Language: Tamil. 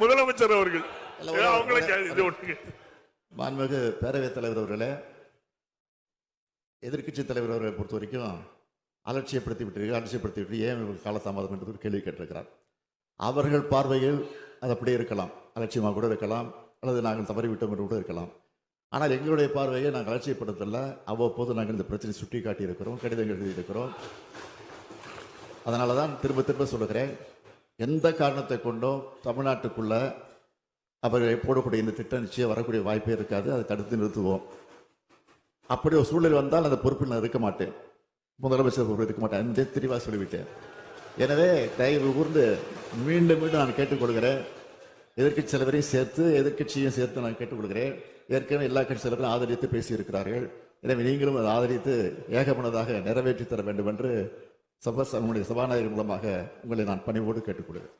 முதலமைச்சர் அவர்கள். மாண்புமிகு பேரவைத் தலைவர் அவர்களே எதிர்க்கட்சி தலைவர் அவர்களை பொறுத்த வரைக்கும் அலட்சியப்படுத்தி விட்டீர்கள் அலட்சியப்படுத்தி விட்டு ஏன் இவர்கள் காலதாமதம் என்று ஒரு கேள்வி கேட்டிருக்கிறார். அவர்கள் பார்வையில் அது அப்படியே இருக்கலாம் அலட்சியமாக கூட இருக்கலாம் அல்லது நாங்கள் தவறிவிட்டோம் என்று கூட இருக்கலாம். ஆனால் எங்களுடைய பார்வையை நாங்கள் அலட்சியப்படுத்தல அவ்வப்போது நாங்கள் இந்த பிரச்சனை சுட்டி காட்டி இருக்கிறோம் கடிதங்கள் எழுதியிருக்கிறோம். அதனால தான் திரும்ப திரும்ப சொல்லுகிறேன் எந்த காரணத்தை கொண்டும் தமிழ்நாட்டுக்குள்ளே அவர் போடக்கூடிய இந்த திட்டம் நிச்சயம் வரக்கூடிய வாய்ப்பே இருக்காது. அதை தடுத்து நிறுத்துவோம். அப்படி ஒரு சூழல் வந்தால் அந்த பொறுப்பில் நான் இருக்க மாட்டேன். முதலமைச்சர் பொறுப்பில் இருக்க மாட்டேன். அந்த தெளிவாக சொல்லிவிட்டேன். எனவே தயவு கூர்ந்து மீண்டும் மீண்டும் நான் கேட்டுக்கொள்கிறேன். எதிர்க்கட்சி தலைவரையும் சேர்த்து எதிர்க்கட்சியையும் சேர்த்து நான் கேட்டுக்கொள்கிறேன். ஏற்கனவே எல்லா கட்சி தலைவரும் ஆதரித்து பேசியிருக்கிறார்கள். எனவே நீங்களும் அதை ஆதரித்து ஏகமனதாக நிறைவேற்றி தர வேண்டும் என்று சபா சபாநாயகர் மூலமாக உங்களை நான் பணிவோடு கேட்டுக்கொள்கிறேன்.